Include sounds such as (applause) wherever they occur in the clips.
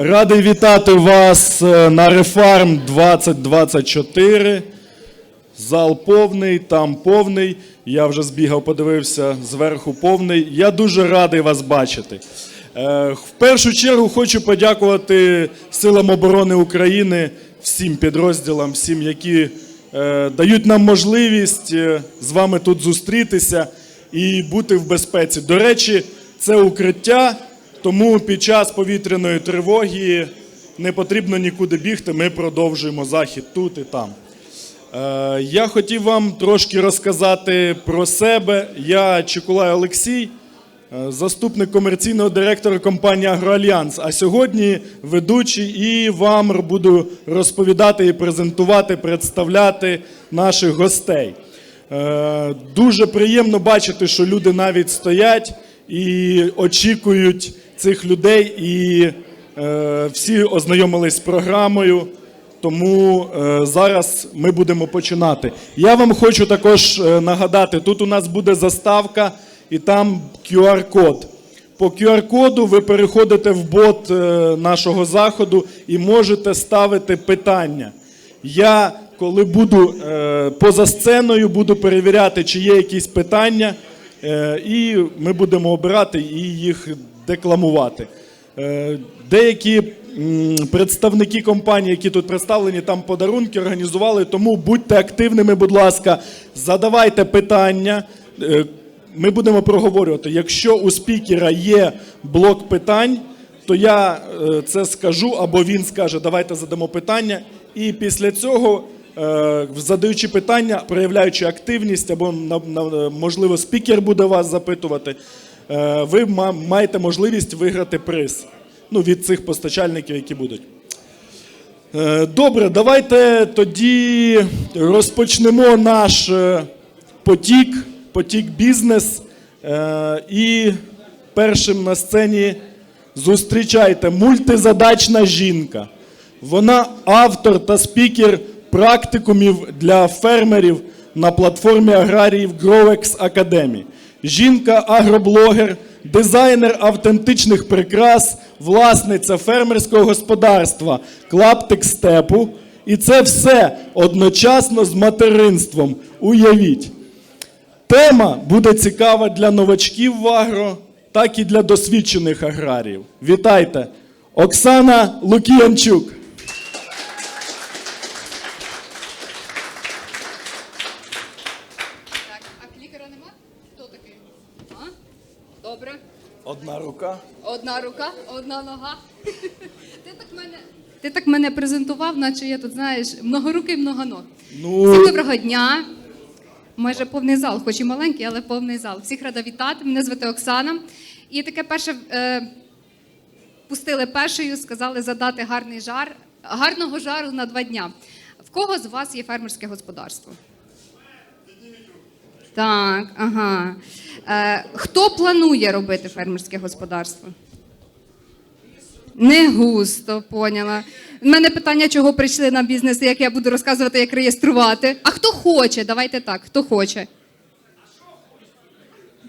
Радий вітати вас е, на Рефарм 2024. Зал повний, там повний. Я вже збігав, подивився зверху повний. Я дуже радий вас бачити. Е, В першу чергу хочу подякувати Силам оборони України, всім підрозділам, всім, які е, дають нам можливість з вами тут зустрітися і бути в безпеці. До речі, це укриття, тому під час повітряної тривоги не потрібно нікуди бігти. Ми продовжуємо захід тут і там. Е, Я хотів вам трошки розказати про себе. Я Чекулай Олексій, е, заступник комерційного директора компанії Агроальянс. А сьогодні ведучий і вам буду розповідати і презентувати, представляти наших гостей. Е, Дуже приємно бачити, що люди навіть стоять і очікують цих людей, і е, всі ознайомились з програмою. Тому е, зараз ми будемо починати. Я вам хочу також е, нагадати: тут у нас буде заставка і там QR-код. По QR-коду ви переходите в бот нашого заходу і можете ставити питання. Я, коли буду поза сценою, буду перевіряти, чи є якісь питання, і ми будемо обирати і їх декламувати. Е, Деякі представники компанії, які тут представлені, там подарунки організували. Тому будьте активними, будь ласка, задавайте питання. Е, Ми будемо проговорювати. Якщо у спікера є блок питань, то я е, це скажу, або він скаже, давайте задамо питання. І після цього, задаючи питання, проявляючи активність, або можливо, спікер буде вас запитувати, ви маєте можливість виграти приз ну, від цих постачальників, які будуть. Е, Добре, давайте тоді розпочнемо наш е, потік, потік бізнес. Е, І першим на сцені зустрічайте мультизадачна жінка. Вона автор та спікер практикумів для фермерів на платформі аграріїв GrowX Academy. Жінка агроблогер, дизайнер автентичних прикрас, власниця фермерського господарства Клаптик Степу. І це все одночасно з материнством. Уявіть. Тема буде цікава для новачків в агро, так і для досвідчених аграріїв. Вітайте! Оксана Лукіянчук. Так, а клікера нема? Хто такий? А? Добре. Одна рука. Одна рука, одна нога. (laughs) Ти так мене. Ти так мене презентував, наче я тут, знаєш, многорукий многоног. Ну- Всім доброго дня. Майже повний зал, хоч і маленький, але повний зал. Всіх рада вітати. Мене звати Оксана. І таке перше е, пустили першою, сказали задати гарний жар, гарного жару на два дня. В кого з вас є фермерське господарство? Так, ага. Е, хто планує робити фермерське господарство? Не густо, поняла. У мене питання, чого прийшли на бізнес, як я буду розказувати, як реєструвати. А хто хоче? Давайте так, хто хоче.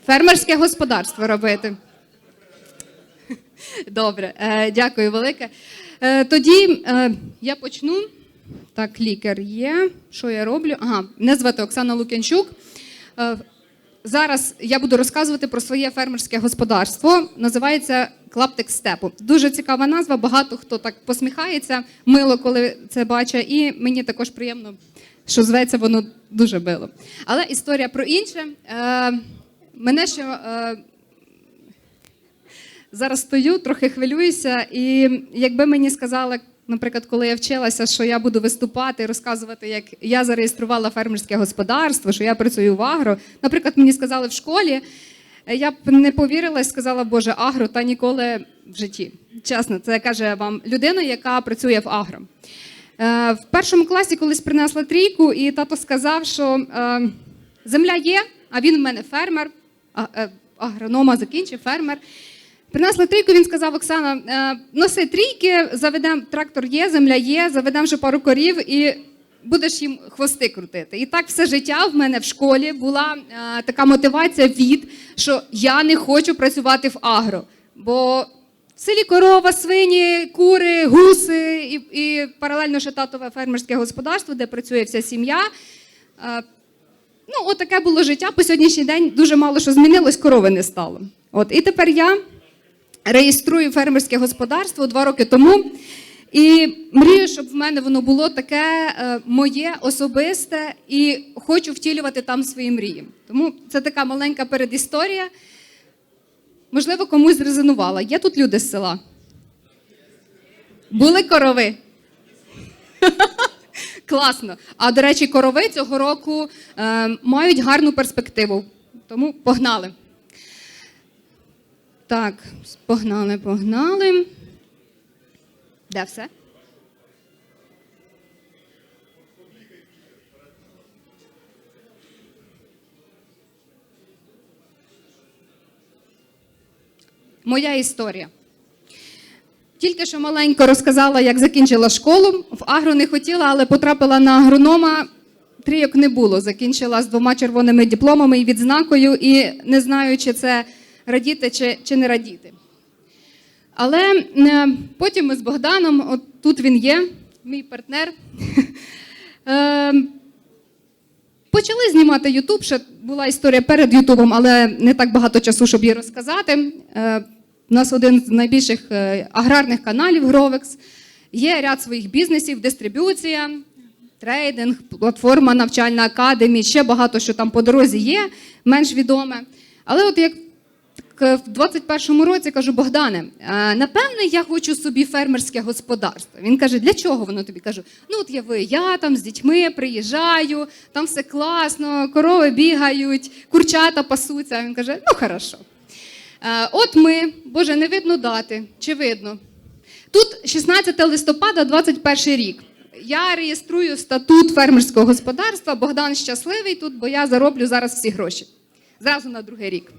Фермерське господарство робити. (laughs) Добре, е, дякую велике. Е, тоді е, я почну. Так, лікар є. Що я роблю? Ага, мене звати Оксана Лук'янчук. Зараз я буду розказувати про своє фермерське господарство. Називається Клаптик степу. Дуже цікава назва. Багато хто так посміхається, мило, коли це бачить, і мені також приємно, що зветься воно дуже мило. Але історія про інше. Е, мене ще е, зараз стою, трохи хвилююся, і якби мені сказали, наприклад, коли я вчилася, що я буду виступати, розказувати, як я зареєструвала фермерське господарство, що я працюю в агро. Наприклад, мені сказали в школі, е, я б не повірила і сказала, Боже, агро та ніколи в житті. Чесно, це каже вам людина, яка працює в агро. Е, В першому класі колись принесла трійку, і тато сказав, що е, земля є, а він в мене фермер, агронома закінчив, фермер. Принесли трійку, він сказав: Оксана, е, носи трійки, заведемо трактор є, земля є, заведемо ще пару корів і будеш їм хвости крутити. І так все життя в мене в школі була е, така мотивація від, що я не хочу працювати в агро. Бо В селі корова, свині, кури, гуси і, і паралельно ще татове фермерське господарство, де працює вся сім'я. Е, Ну, от таке було життя. По сьогоднішній день дуже мало що змінилось, корови не стало. От, і тепер я реєструю фермерське господарство два роки тому. І мрію, щоб в мене воно було таке е, моє особисте, і хочу втілювати там свої мрії. Тому це така маленька передісторія. Можливо, комусь зрезонувала. Є тут люди з села? Були корови? (laughs) Класно. А до речі, корови цього року е, мають гарну перспективу. Тому погнали. Так, погнали, погнали. Де все? Моя історія. Тільки що маленько розказала, як закінчила школу. В агро не хотіла, але потрапила на агронома. Трійок не було. Закінчила з двома червоними дипломами і відзнакою, і не знаю, чи це радіти, чи, чи не радіти. Але е, потім ми з Богданом, от тут він є, мій партнер. (laughs) е, Почали знімати Ютуб. Ще була історія перед Ютубом, але не так багато часу, щоб її розказати. Е, У нас один з найбільших аграрних каналів Гровекс. Є ряд своїх бізнесів, дистриб'юція, трейдинг, платформа навчальна академія, ще багато що там по дорозі є, менш відоме. Але от як в 21-му році кажу, Богдане, е, напевне, я хочу собі фермерське господарство. Він каже, для чого воно тобі? Кажу, ну от я ви, я там з дітьми приїжджаю, там все класно, корови бігають, курчата пасуться. Він каже, ну хорошо. Е, От ми, Боже, не видно дати, чи видно? Тут 16 листопада, 21 рік. Я реєструю статут фермерського господарства. Богдан щасливий тут, бо я зароблю зараз всі гроші. Зразу на другий рік.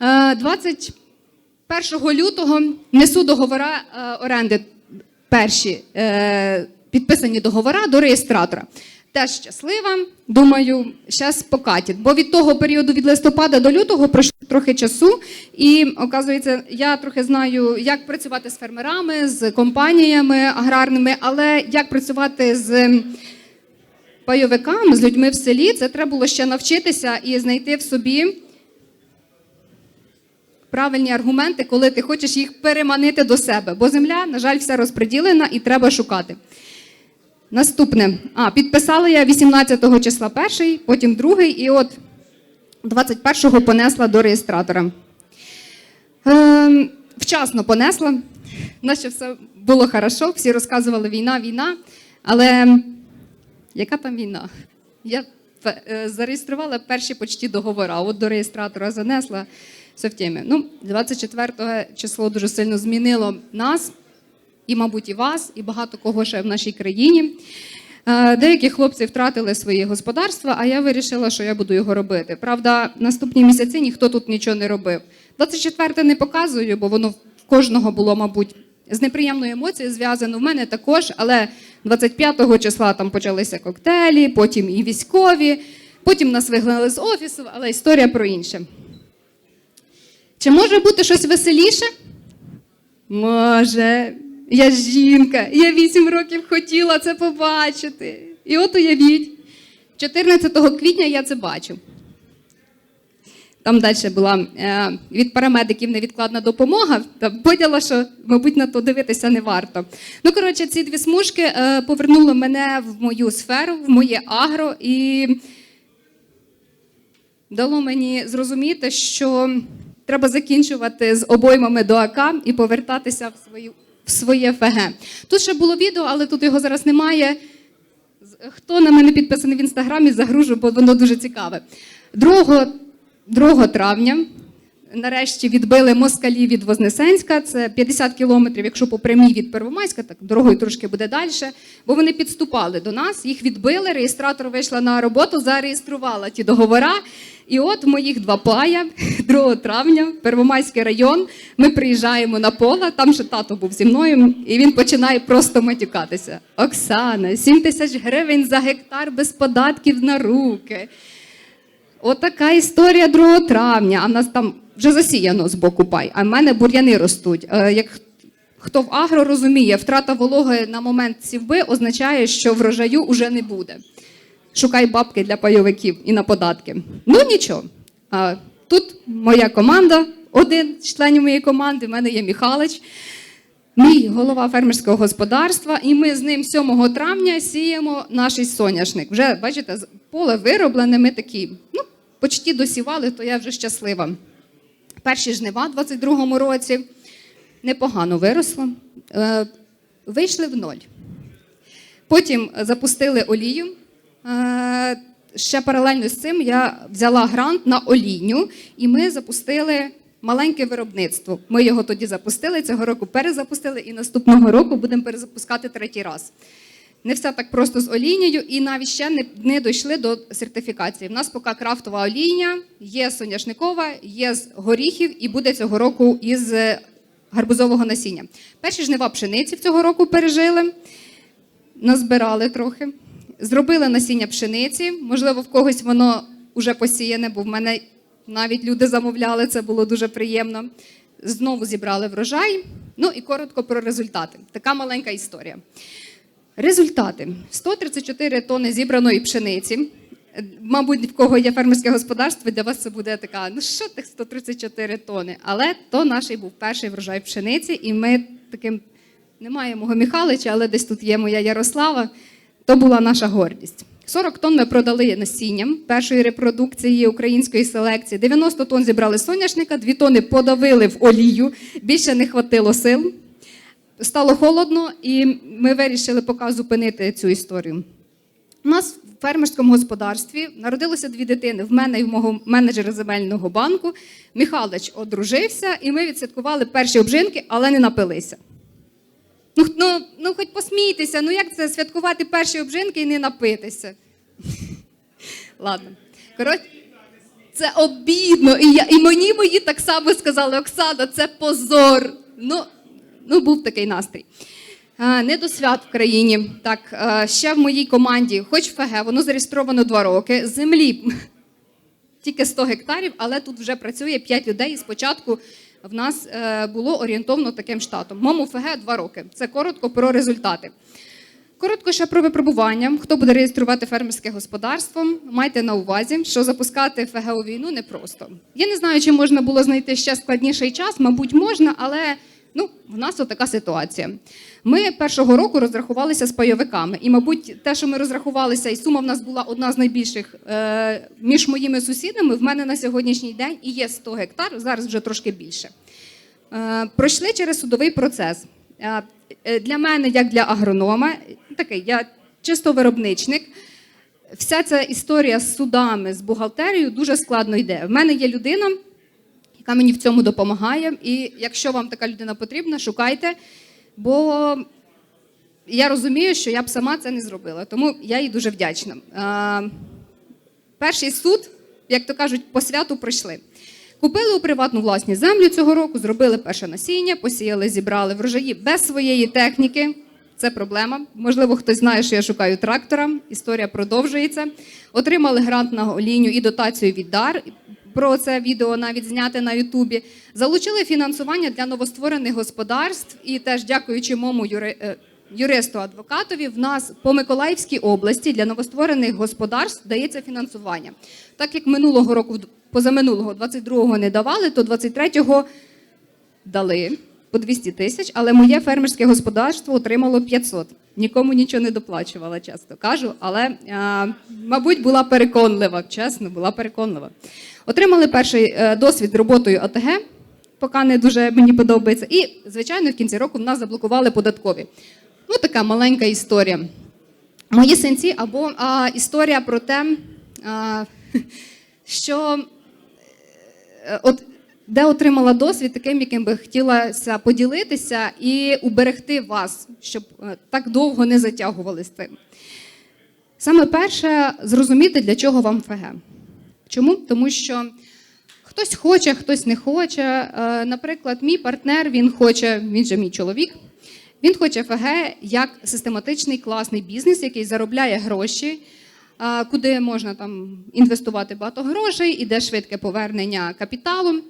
Е, 21 лютого несу договора е, оренди перші е, підписані договора до реєстратора. Теж щаслива, думаю, зараз покатить. Бо від того періоду від листопада до лютого пройшло трохи часу, і оказується, я трохи знаю, як працювати з фермерами, з компаніями аграрними, але як працювати з пайовиками, з людьми в селі, це треба було ще навчитися і знайти в собі правильні аргументи, коли ти хочеш їх переманити до себе. Бо земля, на жаль, вся розподілена і треба шукати. Наступне. А, підписала я 18 числа перший, потім другий, і от 21-го понесла до реєстратора. Ем, вчасно понесла, наче все було хорошо, всі розказували війна, війна. Але яка там війна? Я е, зареєструвала перші почті договори, а от до реєстратора занесла все в темі. Ну, 24 число дуже сильно змінило нас, і, мабуть, і вас, і багато кого ще в нашій країні. Е, Деякі хлопці втратили свої господарства, а я вирішила, що я буду його робити. Правда, наступні місяці ніхто тут нічого не робив. 24 не показую, бо воно в кожного було, мабуть, з неприємною емоцією зв'язано. В мене також, але 25 числа там почалися коктейлі, потім і військові, потім нас вигнали з офісу, але історія про інше. Чи може бути щось веселіше? Може. Я жінка, я 8 років хотіла це побачити. І от уявіть, 14 квітня я це бачу. Там далі була е, від парамедиків невідкладна допомога. Та поняла, що, мабуть, на то дивитися не варто. Ну, коротше, ці дві смужки е, повернули мене в мою сферу, в моє агро, і дало мені зрозуміти, що треба закінчувати з обоймами до АК і повертатися в свою в своє ФГ. Тут ще було відео, але тут його зараз немає. Хто на мене підписаний в інстаграмі, загружу, бо воно дуже цікаве. 2, 2 травня нарешті відбили москалі від Вознесенська. Це 50 кілометрів, якщо по прямій від Первомайська, так дорогою трошки буде далі. Бо вони підступали до нас, їх відбили. Реєстратор вийшла на роботу, зареєструвала ті договора. І от моїх два пая 2 травня, Первомайський район. Ми приїжджаємо на поле, там ще тато був зі мною, і він починає просто матюкатися. Оксана, 7 тисяч гривень за гектар без податків на руки. Отака історія 2 травня. А в нас там вже засіяно з боку пай, а в мене бур'яни ростуть. Е, Як хто в агро розуміє, втрата вологи на момент сівби означає, що врожаю вже не буде. Шукай бабки для пайовиків і на податки. Ну нічого. А, тут моя команда, один з членів моєї команди, в мене є Михалич, мій голова фермерського господарства, і ми з ним 7 травня сіємо наш соняшник. Вже бачите, поле вироблене, ми такі, ну, почти досівали, то я вже щаслива. Перші жнива в 22-му році непогано виросло. Е, вийшли в ноль. Потім запустили олію. Е, Ще паралельно з цим я взяла грант на олійню, і ми запустили маленьке виробництво. Ми його тоді запустили, цього року перезапустили, і наступного року будемо перезапускати третій раз. Не все так просто з олійнею, і навіть ще не, не дійшли до сертифікації. В нас поки крафтова олійня, є соняшникова, є з горіхів, і буде цього року із е, гарбузового насіння. Перші жнива пшениці цього року пережили назбирали трохи, зробили насіння пшениці. Можливо, в когось воно вже посіяне, бо в мене навіть люди замовляли, це було дуже приємно. Знову зібрали врожай. Ну і коротко про результати. Така маленька історія. Результати: 134 тони зібраної пшениці. Мабуть, в кого є фермерське господарство, для вас це буде така, ну що тих 134 тони. Але то наш був перший врожай пшениці, і ми таким немає мого Михалича, але десь тут є моя Ярослава. То була наша гордість. 40 тонн ми продали насінням першої репродукції української селекції. 90 тонн зібрали соняшника, 2 тонни подавили в олію. Більше не хватило сил. Стало холодно, і ми вирішили поки зупинити цю історію. У нас в фермерському господарстві народилося дві дитини в мене і в мого менеджера земельного банку. Михалич одружився, і ми відсвяткували перші обжинки, але не напилися. Ну, ну, хоч посмійтеся, ну як це святкувати перші обжинки і не напитися? (laughs) Ладно. Коротше, це обідно. І, я, і мені мої так само сказали, Оксана, це позор. Ну, ну був такий настрій. А, не до свят в країні. Так, а, ще в моїй команді, хоч ФГ, воно зареєстровано два роки. Землі (laughs) тільки 100 гектарів, але тут вже працює 5 людей. І спочатку в нас е, було орієнтовно таким штатом. Мому ФГ 2 роки. Це коротко про результати. Коротко ще про випробування. Хто буде реєструвати фермерське господарство, майте на увазі, що запускати ФГ у війну непросто. Я не знаю, чи можна було знайти ще складніший час, мабуть, можна, але ну, в нас отака ситуація. Ми першого року розрахувалися з пайовиками, і, мабуть, те, що ми розрахувалися, і сума в нас була одна з найбільших е, між моїми сусідами. В мене на сьогоднішній день і є 100 гектар, зараз вже трошки більше. Е, пройшли через судовий процес. Е, е, Для мене, як для агронома, такий, я чисто виробничник. Вся ця історія з судами, з бухгалтерією дуже складно йде. В мене є людина, яка мені в цьому допомагає. І якщо вам така людина потрібна, шукайте, бо я розумію, що я б сама це не зробила. Тому я їй дуже вдячна. Перший суд, як то кажуть, по святу пройшли. Купили у приватну власність землю цього року, зробили перше насіння, посіяли, зібрали врожаї без своєї техніки. Це проблема. Можливо, хтось знає, що я шукаю трактора. Історія продовжується. Отримали грант на оліню і дотацію від дар. Про це відео навіть зняти на Ютубі. Залучили фінансування для новостворених господарств і теж дякуючи моєму е, юристу адвокатові, в нас по Миколаївській області для новостворених господарств дається фінансування. Так як минулого року, позаминулого, 22-го не давали, то 23-го дали по 200 тисяч, але моє фермерське господарство отримало 500. Нікому нічого не доплачувала, часто кажу, але, а, мабуть, була переконлива, чесно, була переконлива. Отримали перший е, досвід роботою ОТГ, поки не дуже мені подобається. І, звичайно, в кінці року в нас заблокували податкові. Ну, така маленька історія. Мої синці або а, історія про те, а, (laughs) що е, от де отримала досвід, таким, яким би хотілося поділитися і уберегти вас, щоб е, так довго не затягували з тим. Саме перше зрозуміти, для чого вам ФГ. Чому? Тому що хтось хоче, хтось не хоче. Е, Наприклад, мій партнер, він хоче, він же мій чоловік. Він хоче ФГ як систематичний класний бізнес, який заробляє гроші, куди можна там інвестувати багато грошей, іде швидке повернення капіталу.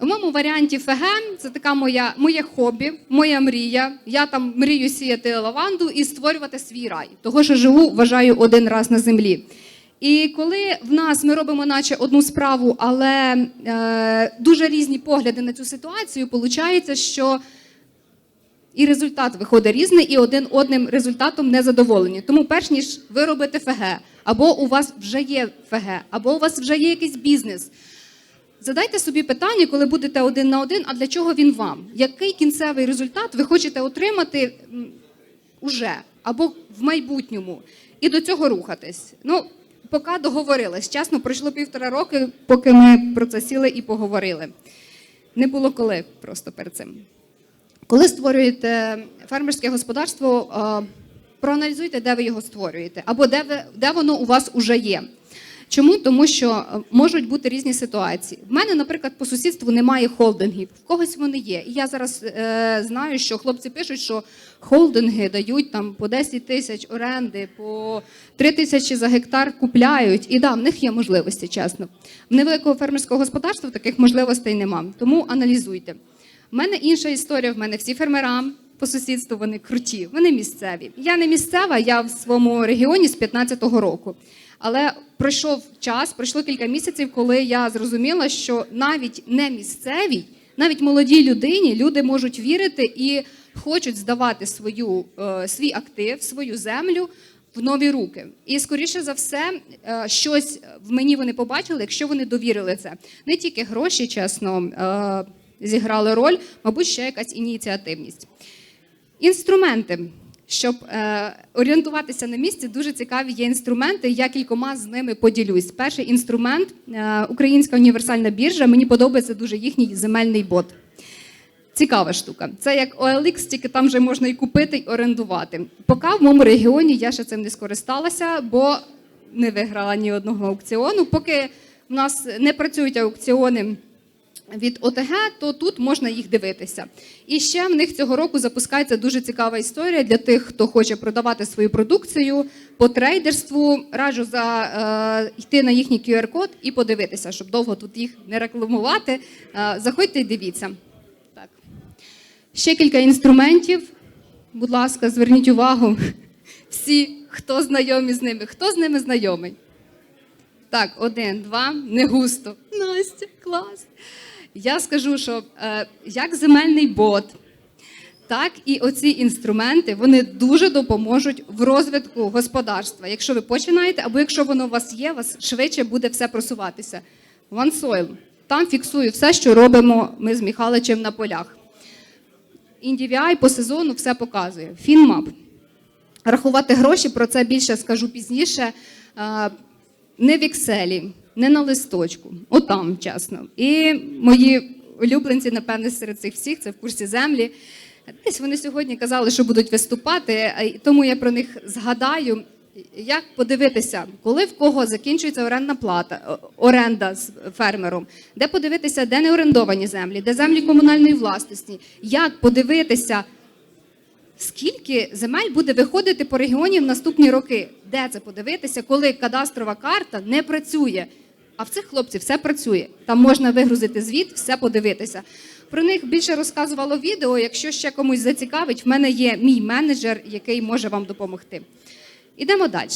В моєму варіанті ФГ це така моя, моє хобі, моя мрія. Я там мрію сіяти лаванду і створювати свій рай. Того, що живу, вважаю один раз на землі. І коли в нас ми робимо наче одну справу, але е, дуже різні погляди на цю ситуацію, виходить, що і результат виходить різний, і один одним результатом не задоволені. Тому, перш ніж ви робите ФГ, або у вас вже є ФГ, або у вас вже є якийсь бізнес. Задайте собі питання, коли будете один на один, а для чого він вам? Який кінцевий результат ви хочете отримати уже або в майбутньому, і до цього рухатись? Ну, поки договорились. Чесно, пройшло півтора роки, поки ми про це сіли і поговорили. Не було коли просто перед цим. Коли створюєте фермерське господарство, е, проаналізуйте, де ви його створюєте, або де, ви, де воно у вас уже є. Чому? Тому що е, можуть бути різні ситуації. В мене, наприклад, по сусідству немає холдингів, в когось вони є. І я зараз е, знаю, що хлопці пишуть, що холдинги дають там по 10 тисяч оренди, по 3 тисячі за гектар купляють. І да, в них є можливості, чесно. В невеликого фермерського господарства таких можливостей нема. Тому аналізуйте. У мене інша історія. В мене всі фермера по сусідству вони круті, вони місцеві. Я не місцева, я в своєму регіоні з 15-го року. Але пройшов час, пройшло кілька місяців, коли я зрозуміла, що навіть не місцевій, навіть молодій людині люди можуть вірити і хочуть здавати свою, е, свій актив, свою землю в нові руки. І скоріше за все, е, щось в мені вони побачили, якщо вони довірили це. Не тільки гроші, чесно, е, зіграли роль, мабуть, ще якась ініціативність. Інструменти. Щоб е, орієнтуватися на місці, дуже цікаві є інструменти. Я кількома з ними поділюсь. Перший інструмент е, Українська універсальна біржа. Мені подобається дуже їхній земельний бот. Цікава штука. Це як OLX, тільки там вже можна і купити, і орендувати. Поки в моєму регіоні я ще цим не скористалася, бо не виграла ні одного аукціону. Поки в нас не працюють аукціони від ОТГ, то тут можна їх дивитися. І ще в них цього року запускається дуже цікава історія для тих, хто хоче продавати свою продукцію по трейдерству. Раджу за е, йти на їхній QR-код і подивитися, щоб довго тут їх не рекламувати. Е, заходьте і дивіться. Ще кілька інструментів. Будь ласка, зверніть увагу. Всі, хто знайомі з ними, хто з ними знайомий. Так, один, два, не густо. Настя, клас. Я скажу, що е, як земельний бот, так і оці інструменти вони дуже допоможуть в розвитку господарства. Якщо ви починаєте, або якщо воно у вас є, у вас швидше буде все просуватися. OneSoil. Там фіксую все, що робимо ми з Михайличем на полях. NDVI по сезону все показує. Фінмап. Рахувати гроші, про це більше скажу пізніше. Е, Не в Excel, не на листочку, отам, чесно. І мої улюбленці, напевне, серед цих всіх, це в курсі землі. Десь вони сьогодні казали, що будуть виступати, а тому я про них згадаю. Як подивитися, коли в кого закінчується орендна плата, оренда з фермером, де подивитися, де не орендовані землі, де землі комунальної власності, як подивитися, Скільки земель буде виходити по регіоні в наступні роки? Де це подивитися, коли кадастрова карта не працює? А в цих хлопців все працює. Там можна вигрузити звіт, все подивитися. Про них більше розказувало відео. Якщо ще комусь зацікавить, в мене є мій менеджер, який може вам допомогти. Ідемо далі.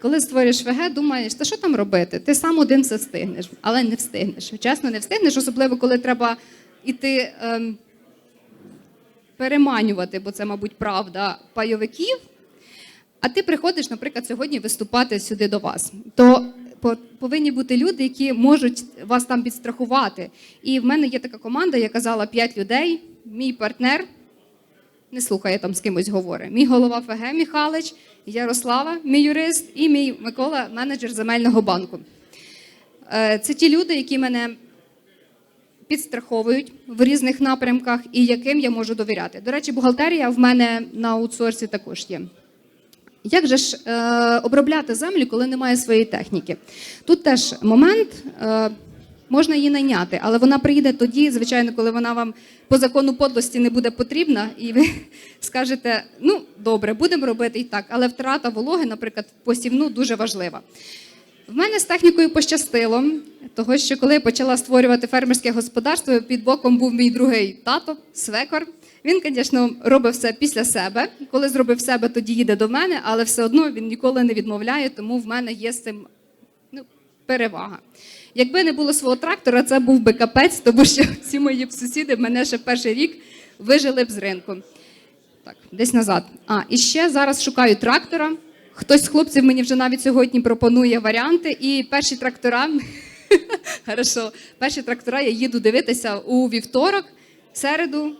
Коли створюєш ВГ, думаєш, та що там робити? Ти сам один все встигнеш, але не встигнеш. Чесно, не встигнеш, особливо коли треба іти. Ем, переманювати, бо це, мабуть, правда, пайовиків. А ти приходиш, наприклад, сьогодні виступати сюди до вас. То по- повинні бути люди, які можуть вас там підстрахувати. І в мене є така команда, я казала 5 людей, мій партнер. Не слухає там з кимось говорить. Мій голова ФГ Михалич, Ярослава, мій юрист, і мій Микола, менеджер земельного банку. Е, Це ті люди, які мене підстраховують в різних напрямках і яким я можу довіряти. До речі, бухгалтерія в мене на аутсорсі також є. Як же ж е, обробляти землю, коли немає своєї техніки? Тут теж момент. Е, Можна її найняти, але вона приїде тоді, звичайно, коли вона вам по закону подлості не буде потрібна, і ви (laughs) скажете: ну добре, будемо робити і так, але втрата вологи, наприклад, посівну дуже важлива. В мене з технікою пощастило, того що коли я почала створювати фермерське господарство, під боком був мій другий тато, свекор. Він, звісно, робив все після себе. Коли зробив себе, тоді їде до мене, але все одно він ніколи не відмовляє, тому в мене є з цим перевага. Якби не було свого трактора, це був би капець, тому що всі мої сусіди мене ще перший рік вижили б з ринку. Так, десь назад. А, і ще зараз шукаю трактора. Хтось з хлопців мені вже навіть сьогодні пропонує варіанти. І перші трактора, (laughs) хорошо, перші трактора я їду дивитися у вівторок, середу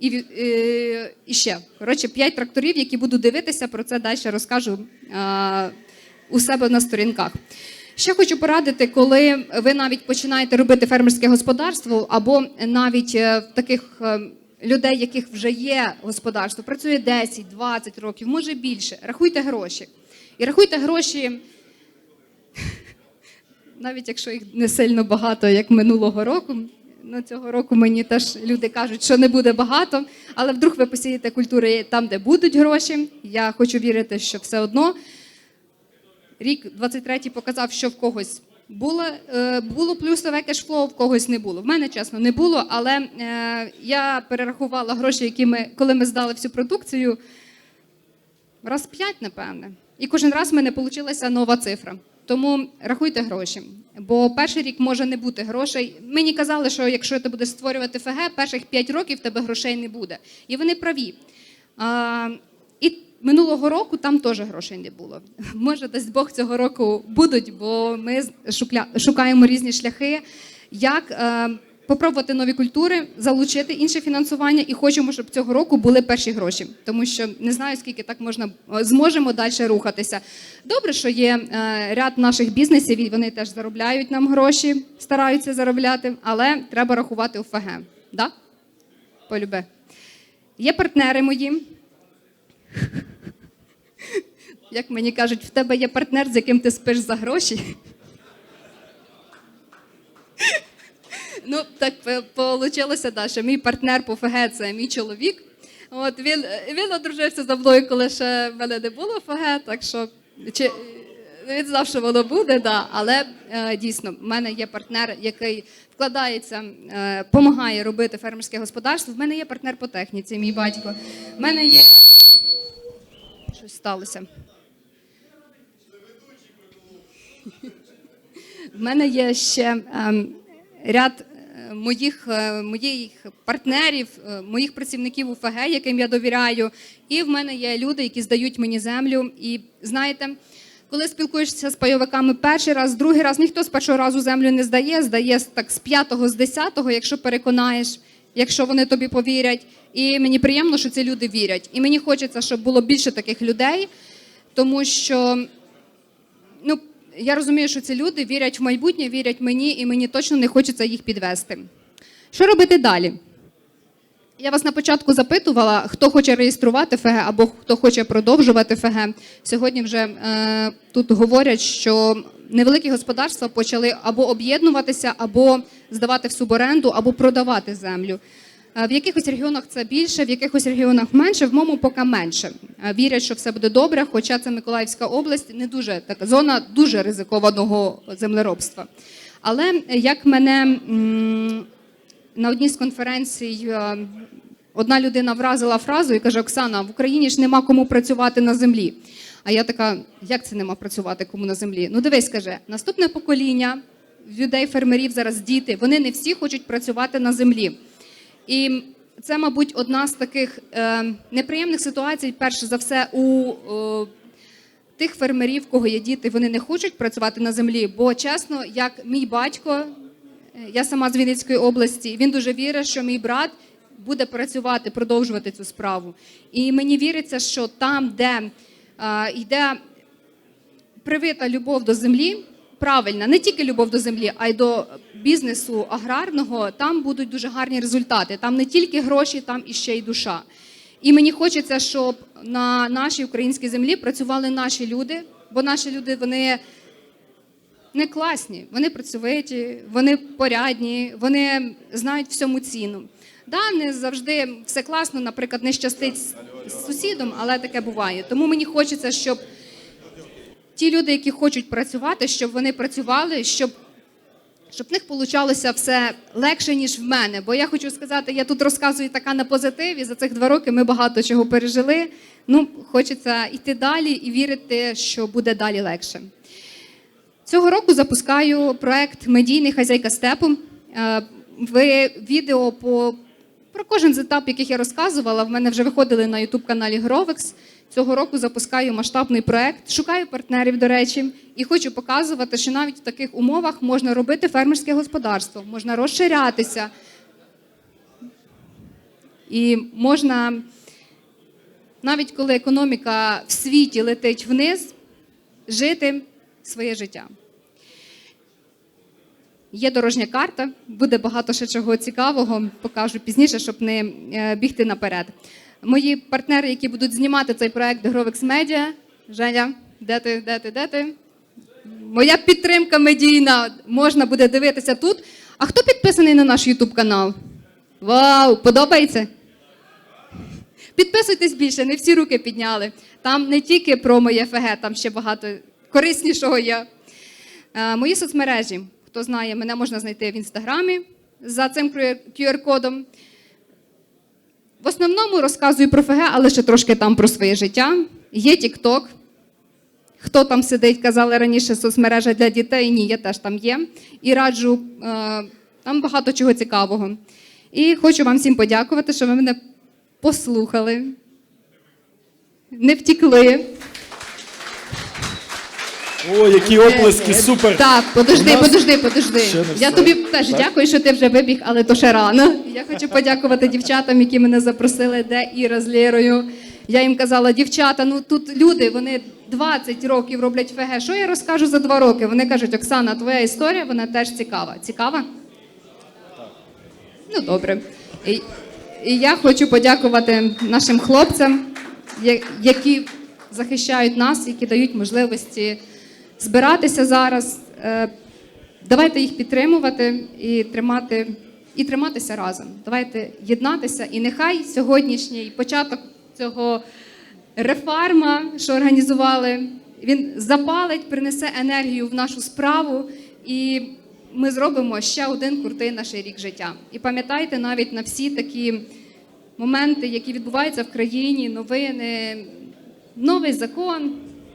і, ві- е, і ще. Коротше, п'ять тракторів, які буду дивитися, про це далі розкажу а, у себе на сторінках. Ще хочу порадити, коли ви навіть починаєте робити фермерське господарство, або навіть е, в таких е, людей, яких вже є господарство, працює 10-20 років, може більше. Рахуйте гроші. І рахуйте гроші, (laughs) навіть якщо їх не сильно багато, як минулого року. Ну, цього року мені теж люди кажуть, що не буде багато, але вдруг ви посієте культури там, де будуть гроші. Я хочу вірити, що все одно Рік 23-й показав, що в когось було, е, було плюсове кешфлоу, в когось не було. В мене, чесно, не було, але е, я перерахувала гроші, які ми, коли ми здали всю продукцію, раз п'ять, напевне. І кожен раз в мене вийшла нова цифра. Тому рахуйте гроші. Бо перший рік може не бути грошей. Мені казали, що якщо ти будеш створювати ФГ, перших 5 років тебе грошей не буде. І вони праві. І минулого року там теж грошей не було. (laughs) Може, дасть Бог цього року будуть, бо ми шукаємо різні шляхи, як е, попробувати нові культури, залучити інше фінансування, і хочемо, щоб цього року були перші гроші, тому що не знаю, скільки так можна зможемо далі рухатися. Добре, що є е, ряд наших бізнесів, і вони теж заробляють нам гроші, стараються заробляти, але треба рахувати ОФГ. Да? Полюбе. Є партнери мої. Як мені кажуть, в тебе є партнер, з яким ти спиш за гроші. Ну, так вийшло, да, що мій партнер по ФГ це мій чоловік. От він, він одружився за мною, коли ще в мене не було ФГ, так що чи, він знав, що воно буде, да, але е, дійсно, в мене є партнер, який вкладається, е, допомагає робити фермерське господарство. В мене є партнер по техніці, мій батько. В мене є. Щось сталося. В мене є ще ем, ряд е, моїх, е, моїх партнерів, е, моїх працівників УФГ, яким я довіряю. І в мене є люди, які здають мені землю. І знаєте, коли спілкуєшся з пайовиками перший раз, другий раз, ніхто з першого разу землю не здає, здає так з п'ятого, з десятого, якщо переконаєш, якщо вони тобі повірять. І мені приємно, що ці люди вірять. І мені хочеться, щоб було більше таких людей, тому що ну, я розумію, що ці люди вірять в майбутнє, вірять мені, і мені точно не хочеться їх підвести. Що робити далі? Я вас на початку запитувала, хто хоче реєструвати ФГ або хто хоче продовжувати ФГ. Сьогодні вже е, тут говорять, що невеликі господарства почали або об'єднуватися, або здавати в суборенду, або продавати землю. Е, В якихось регіонах це більше, в якихось регіонах менше, в моєму поки менше. Е, Вірять, що все буде добре, хоча це Миколаївська область, не дуже така зона дуже ризикованого землеробства. Але е, як мене на одній з конференцій одна людина вразила фразу і каже: Оксана, в Україні ж нема кому працювати на землі. А я така, як це нема працювати кому на землі? Ну дивись, каже, наступне покоління людей, фермерів, зараз діти, вони не всі хочуть працювати на землі. І це, мабуть, одна з таких е, неприємних ситуацій, перш за все, у е, тих фермерів, кого є діти, вони не хочуть працювати на землі. Бо чесно, як мій батько, е, я сама з Вінницької області, він дуже вірить, що мій брат буде працювати, продовжувати цю справу. І мені віриться, що там, де йде привита любов до землі, правильна, не тільки любов до землі, а й до бізнесу аграрного, там будуть дуже гарні результати. Там не тільки гроші, там і ще й душа. І мені хочеться, щоб на нашій українській землі працювали наші люди, бо наші люди вони не класні, вони працьовиті, вони порядні, вони знають всьому ціну. Да, не завжди все класно, наприклад, не щастить з сусідом, але таке буває. Тому мені хочеться, щоб ті люди, які хочуть працювати, щоб вони працювали, щоб щоб в них получалося все легше, ніж в мене. Бо я хочу сказати, я тут розказую така на позитиві. За цих два роки ми багато чого пережили. Ну, хочеться йти далі і вірити, що буде далі легше. Цього року запускаю проект Медійний хазяйка степу. Е, Ви відео по про кожен з етап, яких я розказувала, в мене вже виходили на youtube каналі Гровекс. Цього року запускаю масштабний проект, шукаю партнерів, до речі, і хочу показувати, що навіть в таких умовах можна робити фермерське господарство, можна розширятися. І можна, навіть коли економіка в світі летить вниз, жити своє життя. Є дорожня карта, буде багато ще чого цікавого, покажу пізніше, щоб не е, бігти наперед. Мої партнери, які будуть знімати цей проект Гровекс Медіа. Женя, де ти, де ти, де ти? Моя підтримка медійна можна буде дивитися тут. А хто підписаний на наш YouTube канал? Вау, подобається? Підписуйтесь більше, не всі руки підняли. Там не тільки про моє ФГ, там ще багато кориснішого є. Е, Мої соцмережі, хто знає, мене можна знайти в інстаграмі за цим QR-кодом. В основному розказую про ФГ, але ще трошки там про своє життя. Є TikTok. Хто там сидить, казали раніше, соцмережа для дітей. Ні, я теж там є. І раджу, е, там багато чого цікавого. І хочу вам всім подякувати, що ви мене послухали, не втікли. О, які оплески, супер. Так, подожди, нас подожди, подожди. Я тобі теж Так. дякую, що ти вже вибіг, але то ще рано. Я хочу подякувати дівчатам, які мене запросили, де Іра з Лєрою. Я їм казала, дівчата, ну тут люди, вони 20 років роблять ФГ. Що я розкажу за два роки? Вони кажуть, Оксана, твоя історія, вона теж цікава. Цікава? Ну, добре. І, і я хочу подякувати нашим хлопцям, які захищають нас, які дають можливості збиратися зараз. Е, Давайте їх підтримувати і тримати. І триматися разом. Давайте єднатися. І нехай сьогоднішній початок цього рефарма, що організували, він запалить, принесе енергію в нашу справу, і ми зробимо ще один крутий наш рік життя. І пам'ятайте навіть на всі такі моменти, які відбуваються в країні, новини, новий закон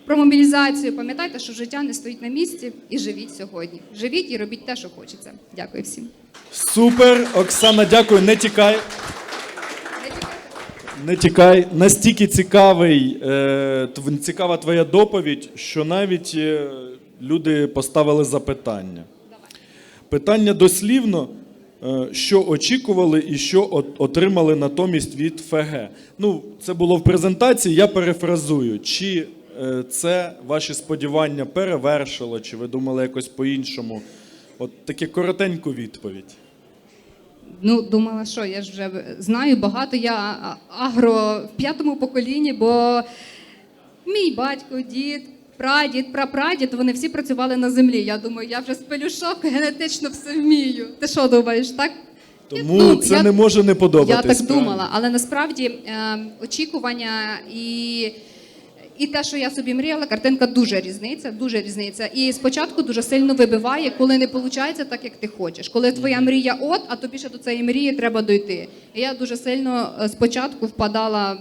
про мобілізацію. Пам'ятайте, що життя не стоїть на місці і живіть сьогодні. Живіть і робіть те, що хочеться. Дякую всім. Супер, Оксана, дякую. Не тікай. Не тікай. Настільки цікавий, е, цікава твоя доповідь, що навіть е, люди поставили запитання. Питання дослівно, е, що очікували і що от- отримали натомість від ФГ. Ну, це було в презентації, я перефразую. Чи це ваші сподівання перевершило, чи ви думали якось по-іншому? От таке коротеньку відповідь. Ну, думала, що я ж вже знаю багато. Я агро в п'ятому поколінні, бо мій батько, дід, прадід, прапрадід, вони всі працювали на землі. Я думаю, я вже з пелюшок генетично все вмію. Ти що думаєш, так? Тому Ну, це я- не може не подобатись. Я так думала, але насправді е, очікування і, і те, що я собі мріяла, картинка дуже різниця, дуже різниця. І спочатку дуже сильно вибиває, коли не виходить так, як ти хочеш. Коли твоя мрія от, а тобі ще до цієї мрії треба дойти. І я дуже сильно е, спочатку впадала.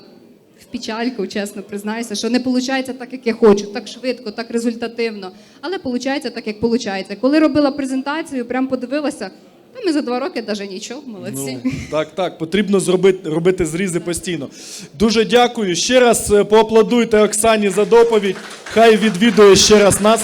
В печальку, чесно признаюся, що не виходить так, як я хочу, так швидко, так результативно. Але виходить так, як виходить. Коли робила презентацію, прям подивилася, та ми за два роки навіть нічого, молодці. Ну, так, так, потрібно зробити, робити зрізи постійно. Дуже дякую. Ще раз е, поаплодуйте Оксані за доповідь. Хай відвідує ще раз нас.